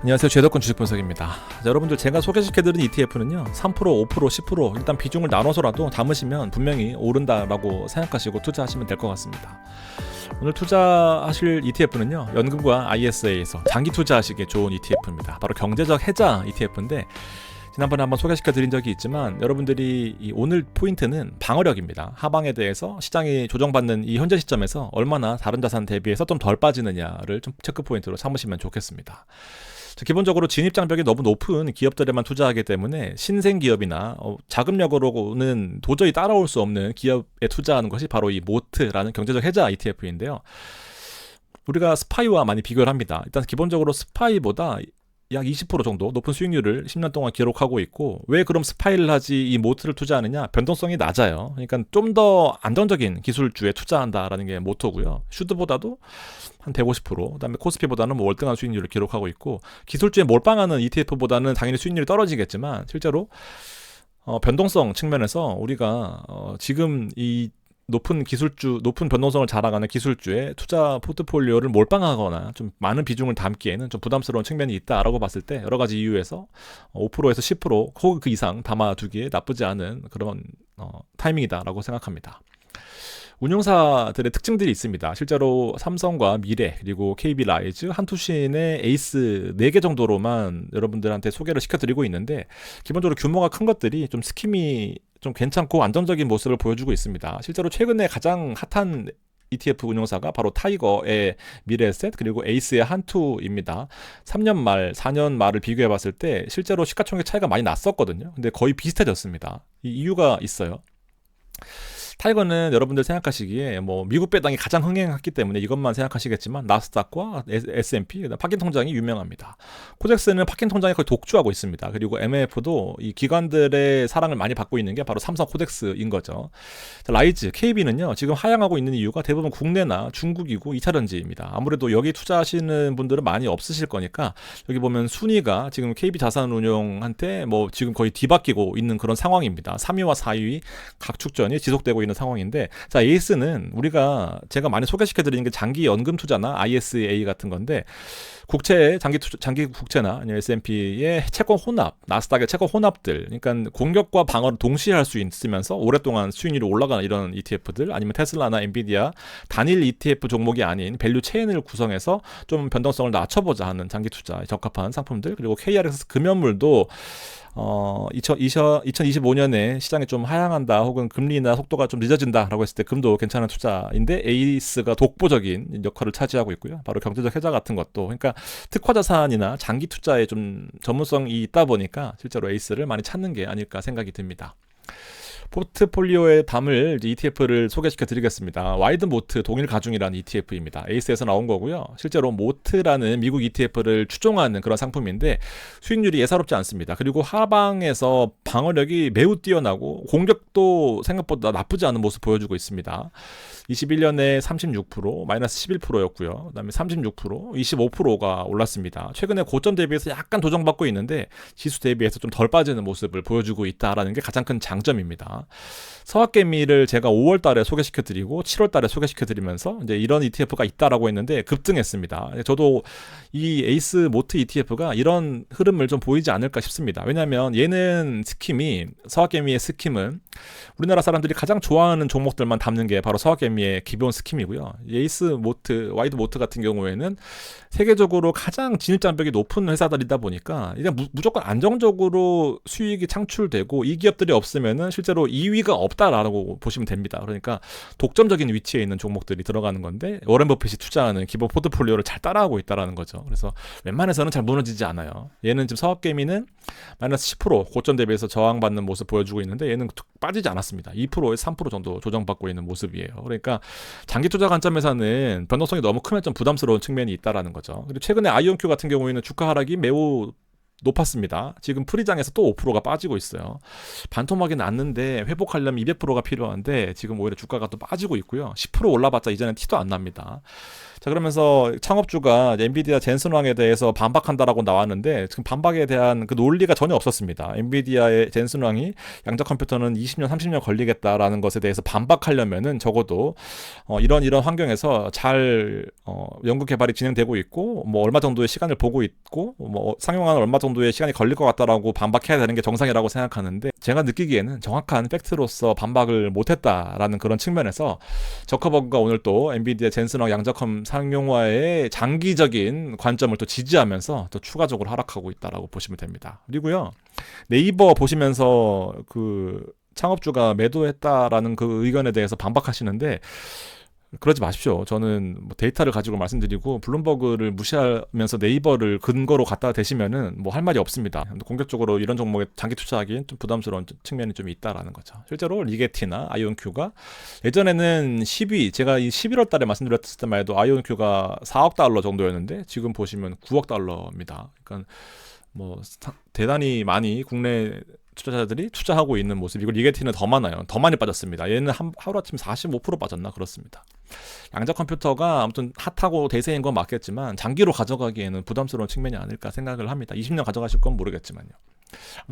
안녕하세요. 죄덕권 주식 분석입니다. 자, 여러분들 제가 소개시켜드린 ETF는요, 3%, 5%, 10% 일단 비중을 나눠서라도 담으시면 분명히 오른다라고 생각하시고 투자하시면 될 것 같습니다. 오늘 투자하실 ETF는요, 연금과 ISA에서 장기 투자하시기에 좋은 ETF입니다. 바로 경제적 해자 ETF인데 지난번에 한번 소개시켜 드린 적이 있지만 여러분들이 이 오늘 포인트는 방어력입니다. 하방에 대해서 시장이 조정받는 이 현재 시점에서 얼마나 다른 자산 대비해서 좀 덜 빠지느냐를 좀 체크 포인트로 삼으시면 좋겠습니다. 기본적으로 진입 장벽이 너무 높은 기업들에만 투자하기 때문에 신생 기업이나 어, 자금력으로는 도저히 따라올 수 없는 기업에 투자하는 것이 바로 이 모트라는 경제적 해자 ETF인데요. 우리가 스파이와 많이 비교를 합니다. 일단 기본적으로 스파이보다 약 20% 정도 높은 수익률을 10년 동안 기록하고 있고 왜 그럼 스파이를 하지 이 모트를 투자하느냐 변동성이 낮아요. 그러니까 좀 더 안정적인 기술주에 투자한다라는 게 모토고요. 슈드보다도 한 150%, 그다음에 코스피보다는 뭐 월등한 수익률을 기록하고 있고 기술주에 몰빵하는 ETF보다는 당연히 수익률이 떨어지겠지만 실제로 어, 변동성 측면에서 우리가 어, 지금 이 높은 기술주, 높은 변동성을 자랑하는 기술주의 투자 포트폴리오를 몰빵하거나 좀 많은 비중을 담기에는 좀 부담스러운 측면이 있다라고 봤을 때 여러 가지 이유에서 5%에서 10% 혹은 그 이상 담아두기에 나쁘지 않은 그런 어, 타이밍이다라고 생각합니다. 운용사들의 특징들이 있습니다. 실제로 삼성과 미래 그리고 KB 라이즈, 한투신의 에이스 4개 정도로만 여러분들한테 소개를 시켜드리고 있는데 기본적으로 규모가 큰 것들이 좀 스킴이 좀 괜찮고 안정적인 모습을 보여주고 있습니다. 실제로 최근에 가장 핫한 ETF 운용사가 바로 타이거의 미래셋 그리고 에이스의 한투입니다. 3년 말, 4년 말을 비교해 봤을 때 실제로 시가총액 차이가 많이 났었거든요. 근데 거의 비슷해졌습니다. 이 이유가 있어요. 타이거는 여러분들 생각하시기에 뭐 미국 배당이 가장 흥행했기 때문에 이것만 생각하시겠지만 나스닥과 S&P, 파킨 통장이 유명합니다. 코덱스는 파킨 통장이 거의 독주하고 있습니다. 그리고 MF도 이 기관들의 사랑을 많이 받고 있는 게 바로 삼성 코덱스인 거죠. 라이즈, KB는요 지금 하향하고 있는 이유가 대부분 국내나 중국이고 2차전지입니다. 아무래도 여기 투자하시는 분들은 많이 없으실 거니까 여기 보면 순위가 지금 KB 자산운용한테 뭐 지금 거의 뒤바뀌고 있는 그런 상황입니다. 3위와 4위 각축전이 지속되고 있는 있는 상황인데 자 에이스는 우리가 제가 많이 소개시켜 드리는 게 장기 연금 투자나 ISA 같은 건데 국채 장기 투, 장기 국채나 아니면 S&P의 채권 혼합, 나스닥의 채권 혼합들, 그러니까 공격과 방어를 동시에 할 수 있으면서 오랫동안 수익률이 올라가는 이런 ETF들, 아니면 테슬라나 엔비디아 단일 ETF 종목이 아닌 밸류 체인을 구성해서 좀 변동성을 낮춰보자 하는 장기 투자에 적합한 상품들, 그리고 KRX 금연물도 어, 2025년에 시장이 좀 하향한다 혹은 금리나 속도가 좀 늦어진다라고 했을 때 금도 괜찮은 투자인데 에이스가 독보적인 역할을 차지하고 있고요. 바로 경제적 해자 같은 것도 그러니까 특화 자산이나 장기 투자에 좀 전문성이 있다 보니까 실제로 에이스를 많이 찾는 게 아닐까 생각이 듭니다. 포트폴리오에 담을 ETF를 소개시켜 드리겠습니다. 와이드 모트 동일 가중이라는 ETF입니다. 에이스에서 나온 거고요. 실제로 모트라는 미국 ETF를 추종하는 그런 상품인데 수익률이 예사롭지 않습니다. 그리고 하방에서 방어력이 매우 뛰어나고 공격도 생각보다 나쁘지 않은 모습 보여주고 있습니다. 21년에 36% 마이너스 11%였고요. 그다음에 36% 25%가 올랐습니다. 최근에 고점 대비해서 약간 도정받고 있는데 지수 대비해서 좀 덜 빠지는 모습을 보여주고 있다라는 게 가장 큰 장점입니다. 서학개미를 제가 5월 달에 소개시켜 드리고 7월 달에 소개시켜 드리면서 이제 이런 ETF가 있다라고 했는데 급등했습니다. 저도 이 에이스 모트 ETF가 이런 흐름을 좀 보이지 않을까 싶습니다. 왜냐하면 얘는 스킴이 서학개미의 스킴은 우리나라 사람들이 가장 좋아하는 종목들만 담는 게 바로 서학개미의 기본 스킴이고요. 에이스 모트, 와이드 모트 같은 경우에는 세계적으로 가장 진입 장벽이 높은 회사들이다 보니까 무, 무조건 안정적으로 수익이 창출되고 이 기업들이 없으면은 실제로 2위가 없다라고 보시면 됩니다. 그러니까 독점적인 위치에 있는 종목들이 들어가는 건데 워렌 버핏이 투자하는 기본 포트폴리오를 잘 따라하고 있다라는 거죠. 그래서 웬만해서는 잘 무너지지 않아요. 얘는 지금 서학개미는 마이너스 10% 고점 대비해서 저항받는 모습 보여주고 있는데 얘는 빠지지 않았습니다. 2%에서 3% 정도 조정받고 있는 모습이에요. 그러니까 장기 투자 관점에서는 변동성이 너무 크면 좀 부담스러운 측면이 있다라는 거죠. 그리고 최근에 아이온큐 같은 경우에는 주가 하락이 매우 높았습니다. 지금 프리장에서 또 5%가 빠지고 있어요. 반토막이 났는데 회복하려면 200%가 필요한데 지금 오히려 주가가 또 빠지고 있고요. 10% 올라봤자 이제는 티도 안 납니다. 자 그러면서 창업주가 엔비디아 젠슨 왕에 대해서 반박한다라고 나왔는데 지금 반박에 대한 그 논리가 전혀 없었습니다. 엔비디아의 젠슨 왕이 양자 컴퓨터는 20년 30년 걸리겠다라는 것에 대해서 반박하려면은 적어도 어, 이런 이런 환경에서 잘 어, 연구 개발이 진행되고 있고 뭐 얼마 정도의 시간을 보고 있고 뭐 상용화는 얼마 정도 의 시간이 걸릴 것 같다라고 반박해야 되는 게 정상이라고 생각하는데 제가 느끼기에는 정확한 팩트로서 반박을 못했다라는 그런 측면에서 저커버그가 오늘 또 엔비디아 젠슨왕 양자컴 상용화의 장기적인 관점을 또 지지하면서 또 추가적으로 하락하고 있다라고 보시면 됩니다. 그리고요 네이버 보시면서 그 창업주가 매도했다라는 그 의견에 대해서 반박하시는데 그러지 마십시오. 저는 뭐 데이터를 가지고 말씀드리고 블룸버그를 무시하면서 네이버를 근거로 갖다 대시면은 뭐 할 말이 없습니다. 공격적으로 이런 종목에 장기 투자하기엔 좀 부담스러운 측면이 좀 있다라는 거죠. 실제로 리게티나 아이온큐가 예전에는 10위 제가 이 11월 달에 말씀드렸을 때만 해도 아이온큐가 4억 달러 정도였는데 지금 보시면 9억 달러입니다. 그러니까 뭐 대단히 많이 국내 투자자들이 투자하고 있는 모습 이고 리게티는 더 많아요. 더 많이 빠졌습니다. 얘는 한, 하루아침 45% 빠졌나 그렇습니다. 양자 컴퓨터가 아무튼 핫하고 대세인 건 맞겠지만 장기로 가져가기에는 부담스러운 측면이 아닐까 생각을 합니다. 20년 가져가실 건 모르겠지만요.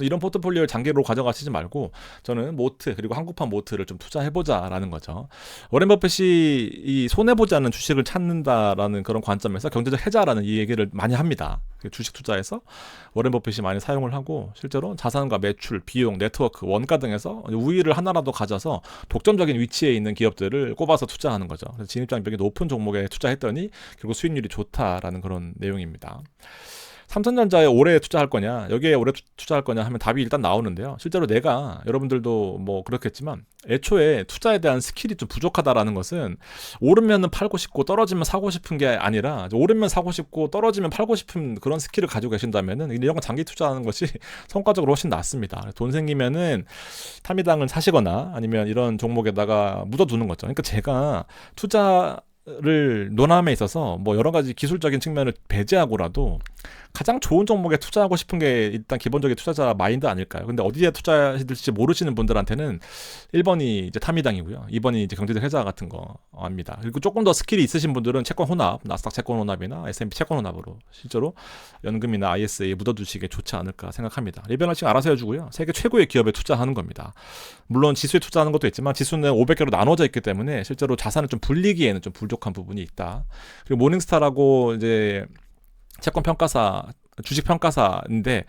이런 포트폴리오를 장기로 가져가시지 말고 저는 모트 그리고 한국판 모트를 좀 투자해보자라는 거죠. 워렌 버핏이 이 손해보지 않는 주식을 찾는다라는 그런 관점에서 경제적 해자라는 이 얘기를 많이 합니다. 그 주식 투자에서 워렌 버핏이 많이 사용을 하고 실제로 자산과 매출, 비용, 네트워크, 원가 등에서 우위를 하나라도 가져서 독점적인 위치에 있는 기업들을 꼽아서 투자하는 거죠. 그래서 진입장벽이 높은 종목에 투자했더니 결국 수익률이 좋다라는 그런 내용입니다. 삼성전자에 올해 투자할 거냐, 여기에 올해 투자할 거냐 하면 답이 일단 나오는데요. 실제로 내가 여러분들도 뭐 그렇겠지만 애초에 투자에 대한 스킬이 좀 부족하다라는 것은 오르면은 팔고 싶고 떨어지면 사고 싶은 게 아니라 오르면 사고 싶고 떨어지면 팔고 싶은 그런 스킬을 가지고 계신다면은 이런 건 장기 투자하는 것이 성과적으로 훨씬 낫습니다. 돈 생기면은 타미당을 사시거나 아니면 이런 종목에다가 묻어두는 거죠. 그러니까 제가 투자 를 논함에 있어서 뭐 여러 가지 기술적인 측면을 배제하고라도 가장 좋은 종목에 투자하고 싶은 게 일단 기본적인 투자자 마인드 아닐까요? 근데 어디에 투자해야 될지 모르시는 분들한테는 1번이 이제 타미당이고요. 2번이 이제 경제적 해자 같은 거 합니다. 그리고 조금 더 스킬이 있으신 분들은 채권 혼합, 나스닥 채권 혼합이나 S&P 채권 혼합으로 실제로 연금이나 ISA에 묻어두시기 좋지 않을까 생각합니다. 리밸런싱 알아서 해주고요. 세계 최고의 기업에 투자하는 겁니다. 물론 지수에 투자하는 것도 있지만 지수는 500개로 나눠져 있기 때문에 실제로 자산을 좀 불리기에는 좀 부족한 부분이 있다. 그리고 모닝스타라고 이제 채권 평가사 주식 평가사인데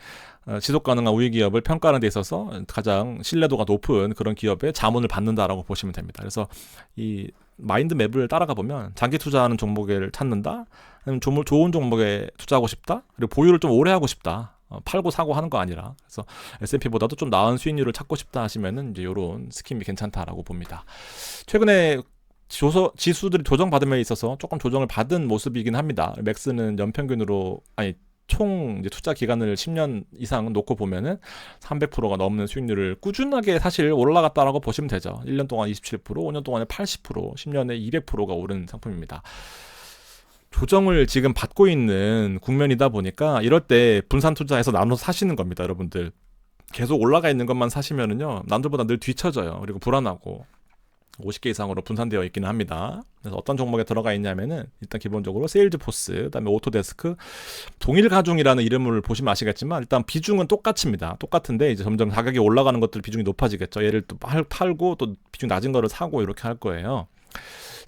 어, 지속 가능한 우위 기업을 평가하는 데 있어서 가장 신뢰도가 높은 그런 기업의 자문을 받는다라고 보시면 됩니다. 그래서 이 마인드 맵을 따라가 보면 장기 투자하는 종목을 찾는다, 좋은 종목에 투자하고 싶다, 그리고 보유를 좀 오래 하고 싶다. 어, 팔고 사고 하는 거 아니라 그래서 S&P보다도 좀 나은 수익률을 찾고 싶다 하시면은 이제 요런 스킴이 괜찮다라고 봅니다. 최근에 조서, 지수들이 조정받음에 있어서 조금 조정을 받은 모습이긴 합니다. 맥스는 연평균으로 아니 총 투자 기간을 10년 이상 놓고 보면은 300%가 넘는 수익률을 꾸준하게 사실 올라갔다라고 보시면 되죠. 1년 동안 27%, 5년 동안에 80%, 10년에 200%가 오른 상품입니다. 조정을 지금 받고 있는 국면이다 보니까 이럴 때 분산 투자해서 나눠서 사시는 겁니다, 여러분들. 계속 올라가 있는 것만 사시면은요, 남들보다 늘 뒤처져요. 그리고 불안하고. 50개 이상으로 분산되어 있기는 합니다. 그래서 어떤 종목에 들어가 있냐면은 일단 기본적으로 세일즈포스, 그다음에 오토데스크, 동일 가중이라는 이름을 보시면 아시겠지만 일단 비중은 똑같습니다. 똑같은데 이제 점점 가격이 올라가는 것들 비중이 높아지겠죠. 얘를 또 팔고 또 비중 낮은 거를 사고 이렇게 할 거예요.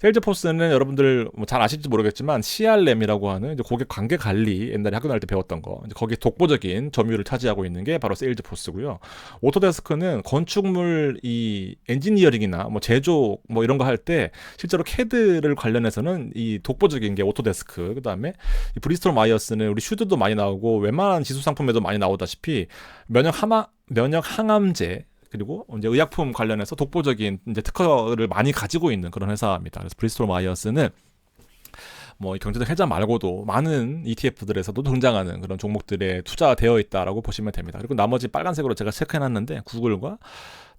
세일즈포스는 여러분들 뭐잘 아실지 모르겠지만 CRM이라고 하는 고객 관계 관리 옛날에 학교 다닐 때 배웠던 거 이제 거기 독보적인 점유율을 차지하고 있는 게 바로 세일즈포스고요. 오토데스크는 건축물 이 엔지니어링이나 뭐 제조 뭐 이런 거 할 때 실제로 캐드를 관련해서는 이 독보적인 게 오토데스크 그다음에 이 브리스톨 마이어스는 우리 슈드도 많이 나오고 웬만한 지수 상품에도 많이 나오다시피 면역 하마 면역 항암제 그리고 이제 의약품 관련해서 독보적인 이제 특허를 많이 가지고 있는 그런 회사입니다. 그래서 브리스톨 마이어스는 뭐 경제적 해자 말고도 많은 ETF들에서도 등장하는 그런 종목들에 투자되어 있다라고 보시면 됩니다. 그리고 나머지 빨간색으로 제가 체크해놨는데 구글과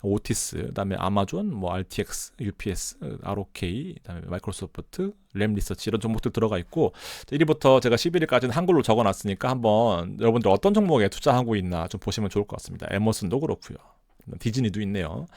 오티스, 그다음에 아마존, 뭐 RTX, UPS, ROK, 그다음에 마이크로소프트, 램 리서치 이런 종목들 들어가 있고 1위부터 제가 11위까지는 한글로 적어놨으니까 한번 여러분들 어떤 종목에 투자하고 있나 좀 보시면 좋을 것 같습니다. 에머슨도 그렇고요. 디즈니도 있네요.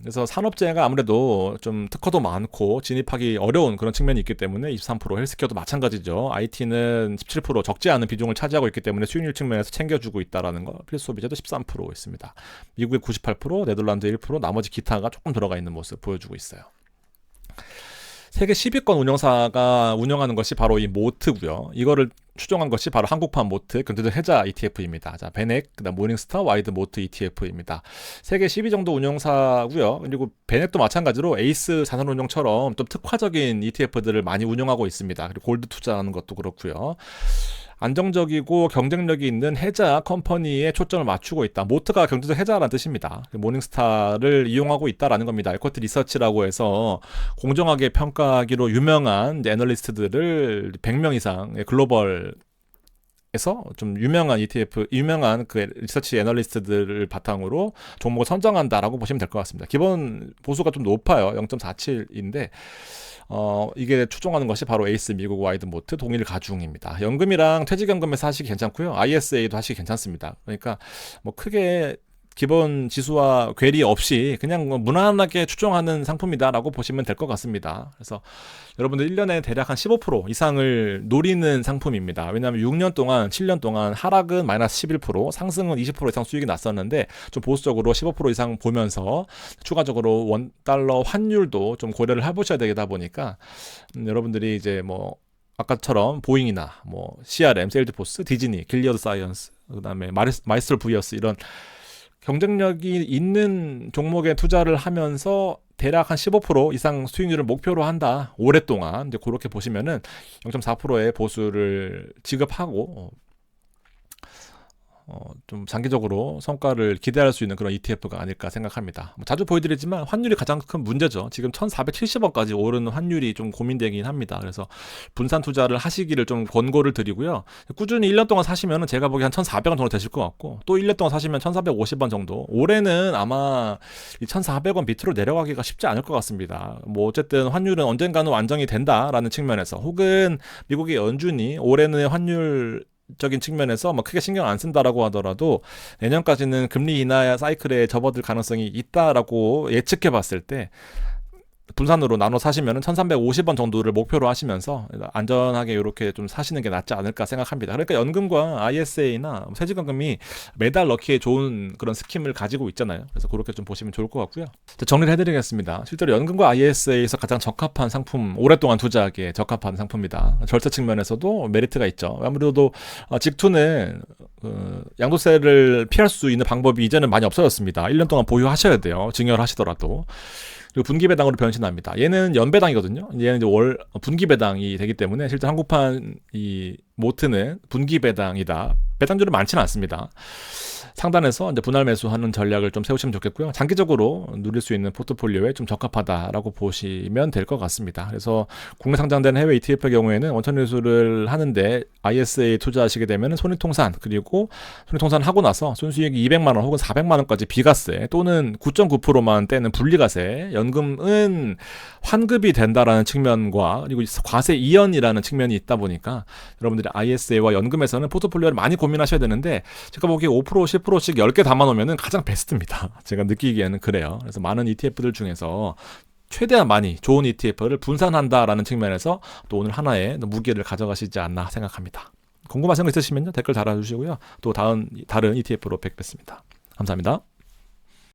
그래서 산업재해가 아무래도 좀 특허도 많고 진입하기 어려운 그런 측면이 있기 때문에 23% 헬스케어도 마찬가지죠. IT는 17% 적지 않은 비중을 차지하고 있기 때문에 수익률 측면에서 챙겨주고 있다라는 거. 필수 소비자도 13% 있습니다. 미국의 98%, 네덜란드 1%, 나머지 기타가 조금 들어가 있는 모습 보여주고 있어요. 세계 10위권 운영사가 운영하는 것이 바로 이 모트고요. 이거를 추종한 것이 바로 한국판 모트 견제적 해자 ETF입니다. 자, 베넥, 그다음 모닝스타, 와이드 모트 ETF입니다. 세계 10위 정도 운영사고요. 그리고 베넥도 마찬가지로 에이스 자산운용처럼 좀 특화적인 ETF들을 많이 운영하고 있습니다. 그리고 골드 투자하는 것도 그렇고요. 안정적이고 경쟁력이 있는 해자 컴퍼니에 초점을 맞추고 있다. 모트가 경제적 해자라는 뜻입니다. 모닝스타를 이용하고 있다라는 겁니다. 에코트 리서치라고 해서 공정하게 평가하기로 유명한 애널리스트들을 100명 이상 글로벌 에서 좀 유명한 ETF, 유명한 그 리서치 애널리스트들을 바탕으로 종목을 선정한다라고 보시면 될 것 같습니다. 기본 보수가 좀 높아요. 0.47인데 어, 이게 추종하는 것이 바로 에이스 미국 와이드 모트 동일 가중입니다. 연금이랑 퇴직연금에서 하시기 괜찮고요. ISA도 하시기 괜찮습니다. 그러니까 뭐 크게 기본 지수와 괴리 없이 그냥 뭐 무난하게 추종하는 상품이다라고 보시면 될 것 같습니다. 그래서 여러분들 1년에 대략 한 15% 이상을 노리는 상품입니다. 왜냐하면 6년 동안, 7년 동안 하락은 마이너스 11%, 상승은 20% 이상 수익이 났었는데 좀 보수적으로 15% 이상 보면서 추가적으로 원 달러 환율도 좀 고려를 해보셔야 되다 보니까 음, 여러분들이 이제 뭐 아까처럼 보잉이나 뭐 CRM, 세일즈포스, 디즈니, 길리어드 사이언스, 그다음에 마이스터 부이어스 이런 경쟁력이 있는 종목에 투자를 하면서 대략 한 15% 이상 수익률을 목표로 한다. 오랫동안 이제 그렇게 보시면은 0.4%의 보수를 지급하고 어, 좀 장기적으로 성과를 기대할 수 있는 그런 ETF가 아닐까 생각합니다. 뭐 자주 보여드리지만 환율이 가장 큰 문제죠. 지금 1,470원까지 오르는 환율이 좀 고민되긴 합니다. 그래서 분산 투자를 하시기를 좀 권고를 드리고요. 꾸준히 1년 동안 사시면 제가 보기엔 한 1,400원 정도 되실 것 같고 또 1년 동안 사시면 1,450원 정도. 올해는 아마 이 1,400원 밑으로 내려가기가 쉽지 않을 것 같습니다. 뭐 어쨌든 환율은 언젠가는 안정이 된다라는 측면에서 혹은 미국의 연준이 올해는 환율 적인 측면에서 뭐 크게 신경 안 쓴다라고 하더라도 내년까지는 금리 인하 사이클에 접어들 가능성이 있다라고 예측해 봤을 때 분산으로 나눠 사시면은 1350원 정도를 목표로 하시면서 안전하게 이렇게 좀 사시는 게 낫지 않을까 생각합니다. 그러니까 연금과 ISA나 퇴직연금이 매달 넣기에 좋은 그런 스킴을 가지고 있잖아요. 그래서 그렇게 좀 보시면 좋을 것 같고요. 정리를 해드리겠습니다. 실제로 연금과 ISA에서 가장 적합한 상품, 오랫동안 투자하기에 적합한 상품이다. 절차 측면에서도 메리트가 있죠. 아무래도 어, 직투는 어, 양도세를 피할 수 있는 방법이 이제는 많이 없어졌습니다. 1년 동안 보유하셔야 돼요. 증여를 하시더라도. 그리고 분기 배당으로 변신합니다. 얘는 연배당이거든요. 얘는 이제 월 분기 배당이 되기 때문에 실제 한국판 이 모트는 분기 배당이다. 배당률은 많지는 않습니다. 상단에서 이제 분할 매수하는 전략을 좀 세우시면 좋겠고요. 장기적으로 누릴 수 있는 포트폴리오에 좀 적합하다라고 보시면 될 것 같습니다. 그래서 국내 상장된 해외 ETF의 경우에는 원천 매수를 하는데 ISA 투자하시게 되면 손익통산 그리고 손익통산 하고 나서 순수익이 200만 원 혹은 400만 원까지 비과세 또는 9.9%만 떼는 분리과세 연금은 환급이 된다라는 측면과 그리고 과세 이연이라는 측면이 있다 보니까 여러분들이 ISA와 연금에서는 포트폴리오를 많이 고 민하셔야 되는데 제가 보기에 5% 10%씩 10개 담아놓으면 가장 베스트입니다. 제가 느끼기에는 그래요. 그래서 많은 ETF들 중에서 최대한 많이 좋은 ETF를 분산한다라는 측면에서 또 오늘 하나의 무게를 가져가시지 않나 생각합니다. 궁금하신 거 있으시면 댓글 달아주시고요. 또 다음 다른 ETF로 뵙겠습니다. 감사합니다.